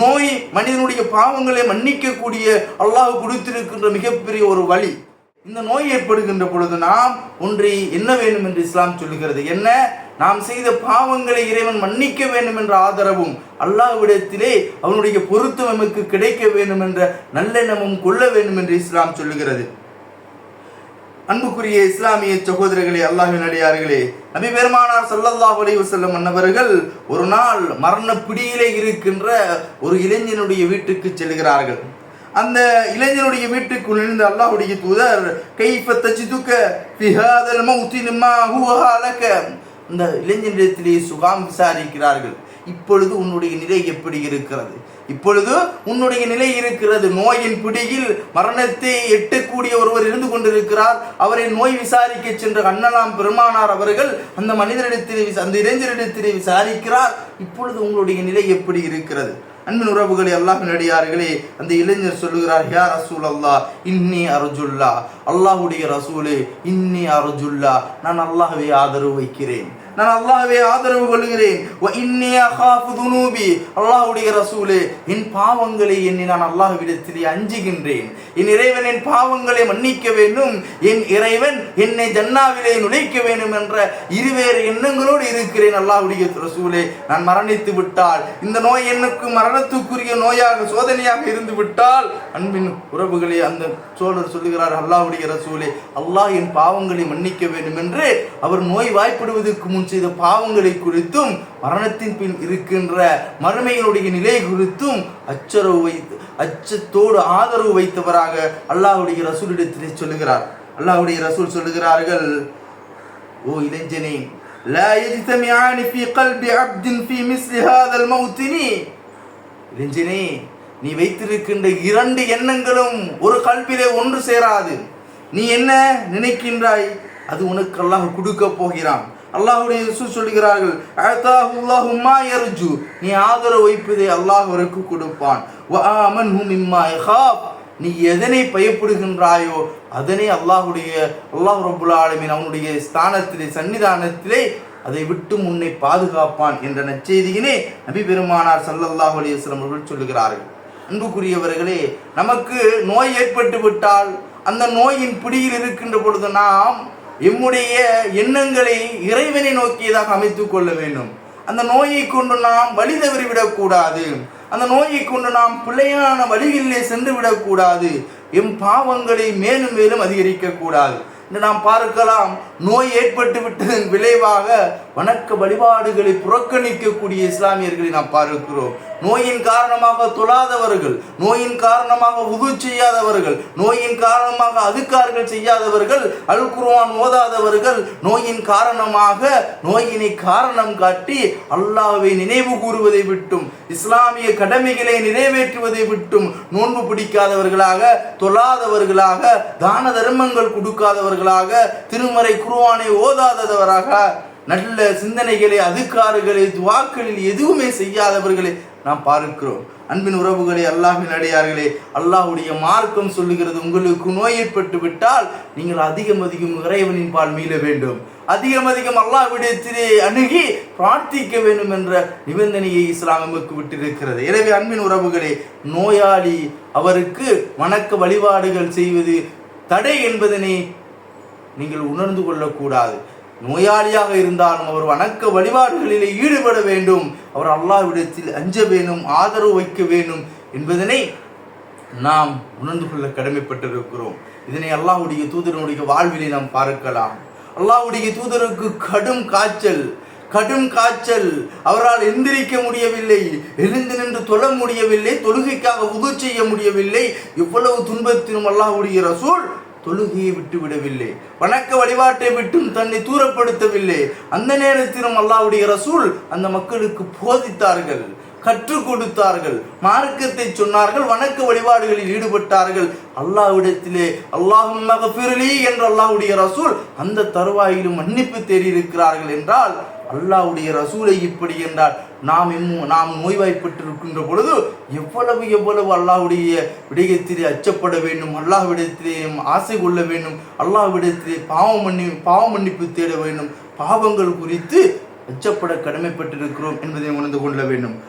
நோய் மனிதனுடைய பாவங்களை மன்னிக்கக்கூடிய அல்லாஹ் கொடுத்திருக்கின்ற மிகப்பெரிய ஒரு வழி. இந்த நோய் ஏற்படுகின்ற பொழுது நாம் ஒன்றை என்ன வேண்டும் என்று இஸ்லாம் சொல்லுகிறது? என்ன? நாம் செய்த பாவங்களை இறைவன் மன்னிக்க வேண்டும் என்ற ஆதரவும் அல்லாஹ்விடத்திலே அவனுடைய பொருத்தம் நமக்கு கிடைக்க வேண்டும் என்ற நல்லெண்ணமும் கொள்ள வேண்டும் என்று இஸ்லாம் சொல்லுகிறது. அன்புக்குரிய இஸ்லாமிய சகோதரர்களே அல்லாஹின் அடியார்களே நபி பெருமானார் ஸல்லல்லாஹு அலைஹி வஸல்லம் அன்னவர்கள் ஒரு நாள் மரண பிடியிலே இருக்கின்ற ஒரு இளைஞனுடைய வீட்டுக்கு செல்கிறார்கள். அந்த இளைஞனுடைய வீட்டுக்கு நுழைந்த அல்லாஹுடைய தூதர் கைஃப தச்சு தூக்க ஹாதல் மௌத்தி நிம்மா இந்த இளைஞனிடத்திலே சுகாம் விசாரிக்கிறார்கள். இப்பொழுது உன்னுடைய நிலை எப்படி இருக்கிறது? இப்பொழுது உன்னுடைய நிலை இருக்கிறது. நோயின் பிடியில் மரணத்தை எட்டக்கூடிய ஒருவர் இருந்து கொண்டிருக்கிறார். அவரை நோய் விசாரிக்க சென்ற அண்ணலாம் பெருமானார் அவர்கள் அந்த மனிதரிடத்திலே அந்த இளைஞரிடத்திலே விசாரிக்கிறார். இப்பொழுது உங்களுடைய நிலை எப்படி இருக்கிறது? அன்பின் உறவுகளே அல்லாஹின் அடியார்களே அந்த இளைஞர் சொல்லுகிறார் யா ரசூல் அல்லாஹ் இன்னி அர்ஜுல்லா. அல்லாஹுடைய ரசூலே இன்னி அர்ஜுல்லா. நான் அல்லாஹவே ஆதரவு வைக்கிறேன். நான் அல்லாஹவே ஆதரவு கொள்கிறேன். அல்லாஹுடைய ரசூலே என் பாவங்களை எண்ணி நான் அல்லாஹ்விடத்திலே அஞ்சுகின்றேன். என் இறைவன் என் பாவங்களை மன்னிக்க வேண்டும். என் இறைவன் என்னை ஜன்னாவிலே நுழைக்க வேண்டும் என்ற இருவேறு எண்ணங்களோடு இருக்கிறேன். அல்லாஹுடைய ரசூலே நான் மரணித்து விட்டால் இந்த நோய் எனக்கு மரணத்துக்குரிய நோயாக சோதனையாக இருந்து விட்டால் அன்பின் உறவுகளே அந்த சோழர் சொல்லுகிறார் அல்லாஹ்வுடைய ரசூலே அல்லாஹ் என் பாவங்களை மன்னிக்க வேண்டும் என்று அவர் நோய் வாய்ப்படுவதற்கு முன் செய்த பாவங்களை குறித்தும் மரணத்தின் பின் இருக்கின்ற மறுமையினுடைய நிலை குறித்தும் அச்சரவு வைத்து அச்சத்தோடு ஆதரவு வைத்தவராக அல்லாஹ்வுடைய ரசூலிடத்திலே சொல்லுகிறார் அல்லாஹ்வுடைய ரசூல் சொல்லுகிறார்கள் ஓ இளைஞனே لا يجتمعان في قلب عبد في مثل هذا الموطن இளைஞனே நீ வைத்திருக்கின்ற இரண்டு எண்ணங்களும் ஒரு கல்விலே ஒன்று சேராது. நீ என்ன நினைக்கின்றாய்? அது உனக்கு அல்லாஹ் கொடுக்க போகிறான். அல்லாஹுடைய சொல்லுகிறார்கள் சொல்கிறார்கள் அத்தாஹு நீ ஆதரவு வைப்பதை அல்லாஹ் அவருக்கு கொடுப்பான். வ ஆமன்ஹு மிம்மா நீ எதனை பயப்படுகின்றாயோ அதனை அல்லாஹுடைய அல்லாஹ் ரபுல்லா ஆலமின் அவனுடைய ஸ்தானத்திலே சன்னிதானத்திலே அதை விட்டு உன்னை பாதுகாப்பான் என்ற நச்செய்தியினே நபி பெருமானார் ஸல்லல்லாஹு அலைஹி அவர்கள் சொல்லுகிறார்கள். அன்புக்குரியவர்களே நமக்கு நோய் ஏற்பட்டு விட்டால் அந்த நோயின் பிடியில் இருக்கின்ற பொழுது நாம் எம்முடைய எண்ணங்களை இறைவனை நோக்கியதாக அமைத்துக் கொள்ள வேண்டும். அந்த நோயை கொண்டு நாம் வழி தவறிவிடக்கூடாது அந்த நோயை கொண்டு நாம் பிள்ளையான வழிகளிலே சென்று விடக்கூடாது. எம் பாவங்களை மேலும் மேலும் அதிகரிக்க கூடாது இன்று நாம் பார்க்கலாம். நோய் ஏற்பட்டு விட்டதன் விளைவாக வணக்க வழிபாடுகளை புறக்கணிக்கக்கூடிய இஸ்லாமியர்களை நாம் பார்க்கிறோம். நோயின் காரணமாக தொழாதவர்கள் நோயின் காரணமாக உது செய்யாதவர்கள் நோயின் காரணமாக அதுக்கார்கள் செய்யாதவர்கள் அல் குருவான் ஓதாதவர்கள் நோயின் காரணமாக நோயினை காரணம் காட்டி அல்லாவை நினைவு கூறுவதை விட்டும் இஸ்லாமிய கடமைகளை நிறைவேற்றுவதை விட்டும் நோன்பு பிடிக்காதவர்களாக தொழாதவர்களாக தான தர்மங்கள் கொடுக்காதவர்களாக திருமறை குருவானை ஓதாதவராக நல்ல சிந்தனைகளை அதுக்காறுகளை துவாக்களில் எதுவுமே செய்யாதவர்களை நாம் பார்க்கிறோம். அன்பின் உறவுகளை அல்லாஹின் அடையார்களே அல்லாஹுடைய மார்க்கம் சொல்லுகிறது உங்களுக்கு நோய் ஏற்பட்டு விட்டால் நீங்கள் அதிகம் அதிகம் இறைவனின் பால் மீள வேண்டும். அதிகம் அதிகம் அல்லாஹ்விடத்திலே அணுகி பிரார்த்திக்க வேண்டும் என்ற நிபந்தனையை இஸ்லாம் நமக்கு விட்டிருக்கிறது. எனவே அன்பின் உறவுகளே நோயாளி அவருக்கு வணக்க வழிபாடுகள் செய்வது தடை என்பதனை நீங்கள் உணர்ந்து கொள்ளக்கூடாது. நோயாளியாக இருந்தாலும் அவர் வணக்க வழிபாடுகளிலே ஈடுபட வேண்டும். அவர் அல்லாஹ்விடத்தில் அஞ்ச வேணும் ஆதரவு வைக்க வேண்டும் என்பதனை நாம் உணர்ந்து கொள்ள கடமைப்பட்டிருக்கிறோம். இதனை அல்லாஹுடைய தூதரனுடைய வாழ்விலை நாம் பார்க்கலாம். அல்லாஹ்வுடைய தூதருக்கு கடும் காய்ச்சல் கடும் காய்ச்சல். அவரால் எந்திரிக்க முடியவில்லை எழுந்து நின்று தொழ முடியவில்லை தொழுகைக்காக உது செய்ய முடியவில்லை. இவ்வளவு துன்பத்திலும் அல்லாஹுடைய ரசூல் தொழுகையை விட்டு விடவில்லை வணக்க வழிபாட்டை விட்டும் தன்னை தூரப்படுத்தவில்லை. அந்த நேரத்திலும் அல்லாஹ்வுடைய ரசூல் அந்த மக்களுக்கு போதித்தார்கள் கற்றுக் கொடுத்தார்கள் மார்க்கத்தை சொன்னார்கள் வணக்க வழிபாடுகளில் ஈடுபட்டார்கள். அல்லாஹ்விடத்திலே அல்லாஹும் மகஃபிர்லி என்ற அல்லாஹ்வுடைய ரசூல் அந்த தருவாயிலும் மன்னிப்பு தேடியிருக்கிறார்கள் என்றால் அல்லாவுடைய ரசூலை இப்படி என்றால் நாம் இம்மு- நாம் நோய்வாய்ப்பட்டிருக்கின்ற பொழுது எவ்வளவு எவ்வளவு அல்லாஹ்வுடைய விடயத்திலே அச்சப்பட வேண்டும் அல்லாஹ்விடத்திலே ஆசை கொள்ள வேண்டும் அல்லாஹ்விடத்திலே பாவம் மன்னி பாவ மன்னிப்பு தேட வேண்டும். பாவங்கள் குறித்து அச்சப்பட கடமைப்பட்டிருக்கிறோம் என்பதை உணர்ந்து கொள்ள வேண்டும்.